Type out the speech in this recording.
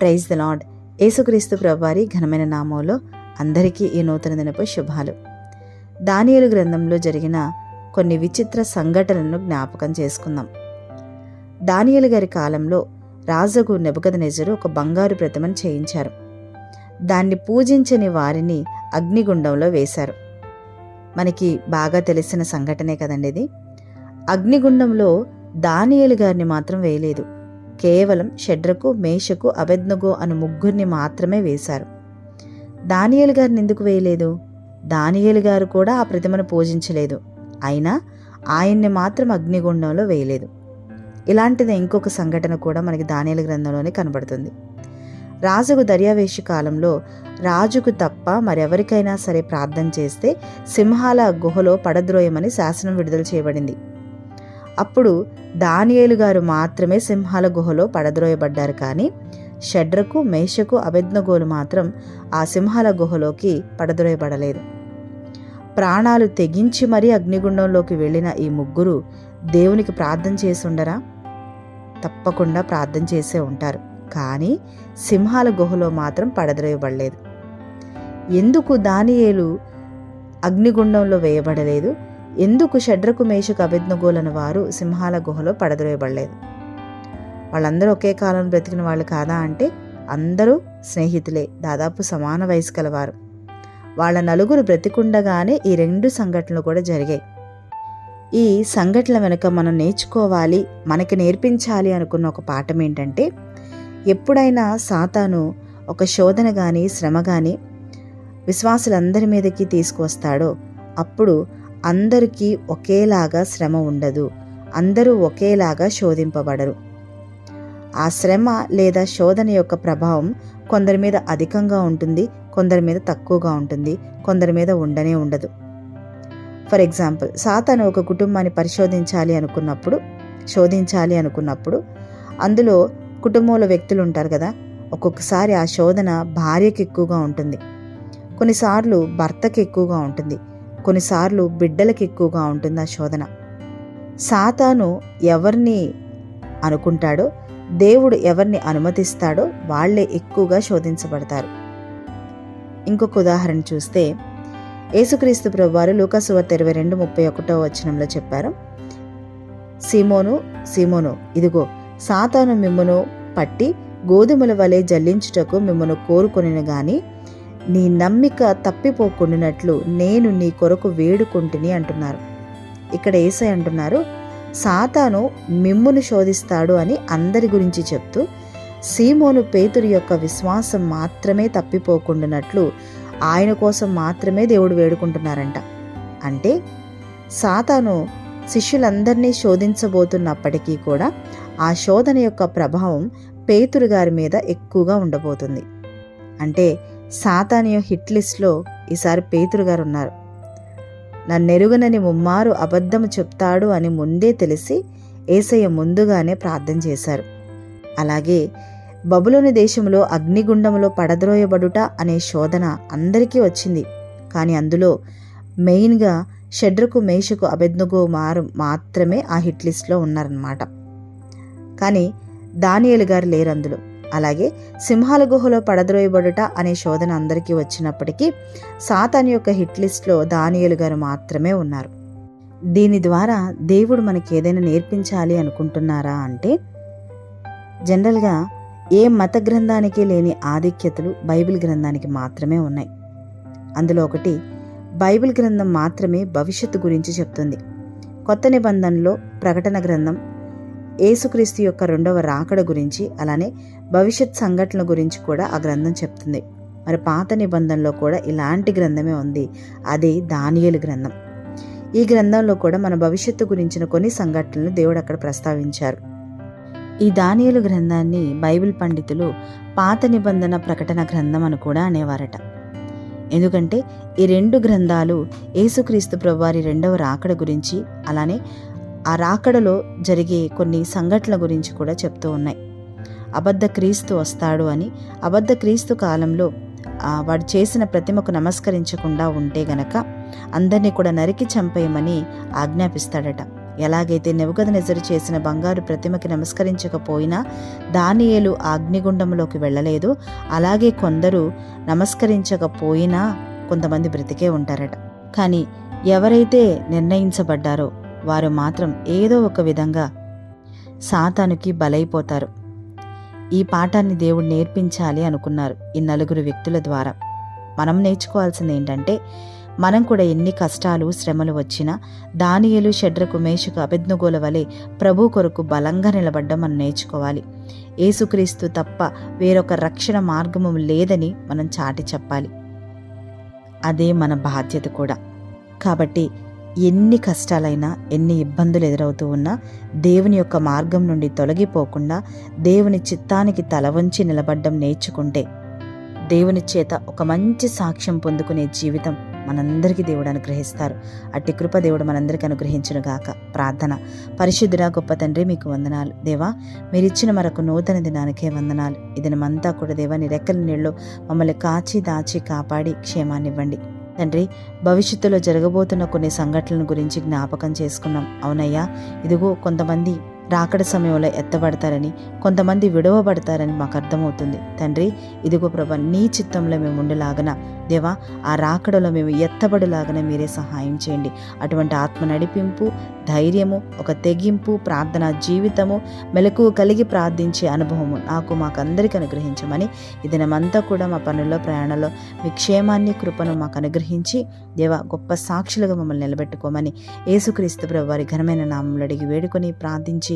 Praise the lord యేసుక్రీస్తు ప్రభువారి ఘనమైన నామంలో అందరికీ ఈ నూతన దినపు శుభాలు. దానియలు గ్రంథంలో జరిగిన కొన్ని విచిత్ర సంఘటనలను జ్ఞాపకం చేసుకుందాం. దానియలు గారి కాలంలో రాజుకు నెబుకదనెజరు ఒక బంగారు ప్రతిమను చేయించారు. దాన్ని పూజించని వారిని అగ్నిగుండంలో వేశారు. మనకి బాగా తెలిసిన సంఘటనే కదండి ఇది. అగ్నిగుండంలో దానియలు గారిని మాత్రం వేయలేదు. కేవలం షడ్రకు మేషకు అభెజ్ఞగో అను ముగ్గురిని మాత్రమే వేశారు. దానియలు గారిని ఎందుకు వేయలేదు. దానియలు గారు కూడా ఆ ప్రతిమను పూజించలేదు. అయినా ఆయన్ని మాత్రం అగ్నిగుండంలో వేయలేదు. ఇలాంటిది ఇంకొక సంఘటన కూడా మనకి దానియలు గ్రంథంలోనే కనబడుతుంది. రాజుకు దర్యావేషి కాలంలో రాజుకు తప్ప మరెవరికైనా సరే ప్రార్థన చేస్తే సింహాల గుహలో పడద్రోయమని శాసనం విడుదల చేయబడింది. అప్పుడు దానియేలు గారు మాత్రమే సింహాల గుహలో పడద్రోయబడ్డారు కానీ షడ్రకు మేషకు అభిజ్ఞగోలు మాత్రం ఆ సింహాల గుహలోకి పడద్రోయబడలేదు. ప్రాణాలు తెగించి మరీ అగ్నిగుండంలోకి వెళ్ళిన ఈ ముగ్గురు దేవునికి ప్రార్థన చేసి ఉండరా? తప్పకుండా ప్రార్థన చేసే ఉంటారు కానీ సింహాల గుహలో మాత్రం పడద్రోయబడలేదు. ఎందుకు దానియేలు అగ్నిగుండంలో వేయబడలేదు? ఎందుకు షడ్రకు మేషకు అభిజ్ఞగోలను వారు సింహాల గుహలో పడద్రోయబడలేదు? వాళ్ళందరూ ఒకే కాలంలో బ్రతికిన వాళ్ళు కాదా అంటే అందరూ స్నేహితులే దాదాపు సమాన వయసు కలవారు వాళ్ళ నలుగురు బ్రతికుండగానే ఈ రెండు సంఘటనలు కూడా జరిగాయి. ఈ సంఘటనల వెనుక మనం నేర్చుకోవాలి మనకి నేర్పించాలి అనుకున్న ఒక పాఠం ఏంటంటే ఎప్పుడైనా సాతాను ఒక శోధన కానీ శ్రమ కానీ విశ్వాసులందరి మీదకి తీసుకువస్తాడో అప్పుడు అందరికీ ఒకేలాగా శ్రమ ఉండదు. అందరూ ఒకేలాగా శోధింపబడరు. ఆ శ్రమ లేదా శోధన యొక్క ప్రభావం కొందరి మీద అధికంగా ఉంటుంది కొందరి మీద తక్కువగా ఉంటుంది కొందరి మీద ఉండనే ఉండదు. ఫర్ ఎగ్జాంపుల్ సాతాను ఒక కుటుంబాన్ని పరిశోధించాలి అనుకున్నప్పుడు శోధించాలి అనుకున్నప్పుడు అందులో కుటుంబంలో వ్యక్తులు ఉంటారు కదా ఒక్కొక్కసారి ఆ శోధన భార్యకి ఎక్కువగా ఉంటుంది. కొన్నిసార్లు భర్తకి ఎక్కువగా ఉంటుంది. కొన్నిసార్లు బిడ్డలకి ఎక్కువగా ఉంటుంది ఆ శోధన. సాతాను ఎవరిని అనుకుంటాడో దేవుడు ఎవరిని అనుమతిస్తాడో వాళ్ళే ఎక్కువగా శోధించబడతారు. ఇంకొక ఉదాహరణ చూస్తే యేసుక్రీస్తు ప్రభువారు లూకాసువార్త ఇరవై రెండు ముప్పై ఒకటో వచనంలో చెప్పారు. సీమోను సీమోను ఇదిగో సాతాను మిమ్మను పట్టి గోధుమల వలె జల్లించుటకు మిమ్మను కోరుకొనిను గాని నీ నమ్మిక తప్పిపోకుండానట్లు నేను నీ కొరకు వేడుకుంటుని అంటున్నారు. ఇక్కడ ఏసై అంటున్నారు సాతాను మిమ్మును శోధిస్తాడు అని అందరి గురించి చెప్తూ సీమోను పేతురు యొక్క విశ్వాసం మాత్రమే తప్పిపోకుండానట్లు ఆయన కోసం మాత్రమే దేవుడు వేడుకుంటున్నారంట. అంటే సాతాను శిష్యులందరినీ శోధించబోతున్నప్పటికీ కూడా ఆ శోధన యొక్క ప్రభావం పేతురు గారి మీద ఎక్కువగా ఉండబోతుంది. అంటే సాతానియో హిట్ లిస్ట్లో ఈసారి పేతురు గారు ఉన్నారు నన్నెరుగనని ముమ్మారు అబద్ధము చెప్తాడు అని ముందే తెలిసి ఏసయ్య ముందుగానే ప్రార్థన చేశారు. అలాగే బబులోని దేశంలో అగ్నిగుండంలో పడద్రోయబడుట అనే శోధన అందరికీ వచ్చింది. కానీ అందులో మెయిన్గా షడ్రకు మేషకు అబెద్నగో మారు మాత్రమే ఆ హిట్ లిస్ట్లో ఉన్నారన్నమాట. కానీ దానియలు గారు లేరు అందులో అలాగే సింహాల గుహలో పడద్రోయబడుట అనే శోధన అందరికీ వచ్చినప్పటికీ సాతాన్ యొక్క హిట్ లిస్ట్లో దానియలు గారు మాత్రమే ఉన్నారు. దీని ద్వారా దేవుడు మనకి ఏదైనా నేర్పించాలి అనుకుంటున్నారా అంటే జనరల్గా ఏ మత గ్రంథానికి లేని ఆధిక్యతలు బైబిల్ గ్రంథానికి మాత్రమే ఉన్నాయి. అందులో ఒకటి బైబిల్ గ్రంథం మాత్రమే భవిష్యత్తు గురించి చెప్తుంది. కొత్త నిబంధనలో ప్రకటన గ్రంథం ఏసుక్రీస్తు యొక్క రెండవ రాకడ గురించి అలానే భవిష్యత్ సంఘటనల గురించి కూడా ఆ గ్రంథం చెప్తుంది. మరి పాత నిబంధనలో కూడా ఇలాంటి గ్రంథమే ఉంది. అది దానియలు గ్రంథం. ఈ గ్రంథంలో కూడా మన భవిష్యత్తు గురించిన కొన్ని సంఘటనలు దేవుడు అక్కడ ప్రస్తావించారు. ఈ దానియలు గ్రంథాన్ని బైబిల్ పండితులు పాత నిబంధన ప్రకటన గ్రంథం అని కూడా అనేవారట. ఎందుకంటే ఈ రెండు గ్రంథాలు యేసుక్రీస్తు ప్రభువారి రెండవ రాకడ గురించి అలానే ఆ రాకడలో జరిగే కొన్ని సంఘటనల గురించి కూడా చెప్తూ ఉన్నాయి. అబద్ధ క్రీస్తు వస్తాడు అని అబద్ధ క్రీస్తు కాలంలో వాడు చేసిన ప్రతిమకు నమస్కరించకుండా ఉంటే గనక అందరినీ కూడా నరికి చంపేయమని ఆజ్ఞాపిస్తాడట. ఎలాగైతే నెబుకదనెజరు చేసిన బంగారు ప్రతిమకి నమస్కరించకపోయినా దానియేలు అగ్నిగుండంలోకి వెళ్ళలేదు అలాగే కొందరు నమస్కరించకపోయినా కొంతమంది బ్రతికే ఉంటారట. కానీ ఎవరైతే నిర్ణయించబడ్డారో వారు మాత్రం ఏదో ఒక విధంగా సాతానుకి బలైపోతారు. ఈ పాఠాన్ని దేవుడు నేర్పించాలి అనుకున్నారు ఈ నలుగురు వ్యక్తుల ద్వారా. మనం నేర్చుకోవాల్సింది ఏంటంటే మనం కూడా ఎన్ని కష్టాలు శ్రమలు వచ్చినా దానియలు షడ్రకు మేషకు అభిజ్ఞగోల వలె ప్రభు కొరకు బలంగా నిలబడ్డం మనం నేర్చుకోవాలి. ఏసుక్రీస్తు తప్ప వేరొక రక్షణ మార్గము లేదని మనం చాటి చెప్పాలి. అదే మన బాధ్యత కూడా. కాబట్టి ఎన్ని కష్టాలైనా ఎన్ని ఇబ్బందులు ఎదురవుతూ ఉన్నా దేవుని యొక్క మార్గం నుండి తొలగిపోకుండా దేవుని చిత్తానికి తల వంచి నిలబడ్డం నేర్చుకుంటే దేవుని చేత ఒక మంచి సాక్ష్యం పొందుకునే జీవితం మనందరికీ దేవుడు అనుగ్రహిస్తారు. అట్టి కృప దేవుడు మనందరికీ అనుగ్రహించును గాక ప్రార్థన. పరిశుద్ధుడా గొప్ప తండ్రి మీకు వందనాలు. దేవా మీరిచ్చిన మరొక నూతన దినానికే వందనాలు. ఈ దినమంతా కూడా దేవా నీ రెక్కల నీళ్ళు మమ్మల్ని కాచి దాచి కాపాడి క్షేమాన్ని ఇవ్వండి తండ్రి భవిష్యత్తులో జరగబోతున్న కొన్ని సంఘటనల గురించి జ్ఞాపకం చేసుకున్నాం. అవునయ్యా ఇదిగో కొంతమంది రాకడ సమయంలో ఎత్తబడతారని కొంతమంది విడవబడతారని మాకు అర్థమవుతుంది. తండ్రి ఇదిగో ప్రభా నీ చిత్తంలో మేము ఉండేలాగన. దేవా ఆ రాకడలో మేము ఎత్తబడిలాగన మీరే సహాయం చేయండి. అటువంటి ఆత్మ నడిపింపు ధైర్యము ఒక తెగింపు ప్రార్థన జీవితము మెలకు కలిగి ప్రార్థించే అనుభవము నాకు మాకందరికీ అనుగ్రహించమని ఈ దినమంతా కూడా మా పనుల్లో ప్రయాణంలో మీ క్షేమాన్ని కృపను మాకు అనుగ్రహించి దేవా గొప్ప సాక్షులుగా మమ్మల్ని నిలబెట్టుకోమని యేసుక్రీస్తు ప్రభు వారి ఘనమైన నామంలో అడిగి వేడుకొని ప్రార్థించి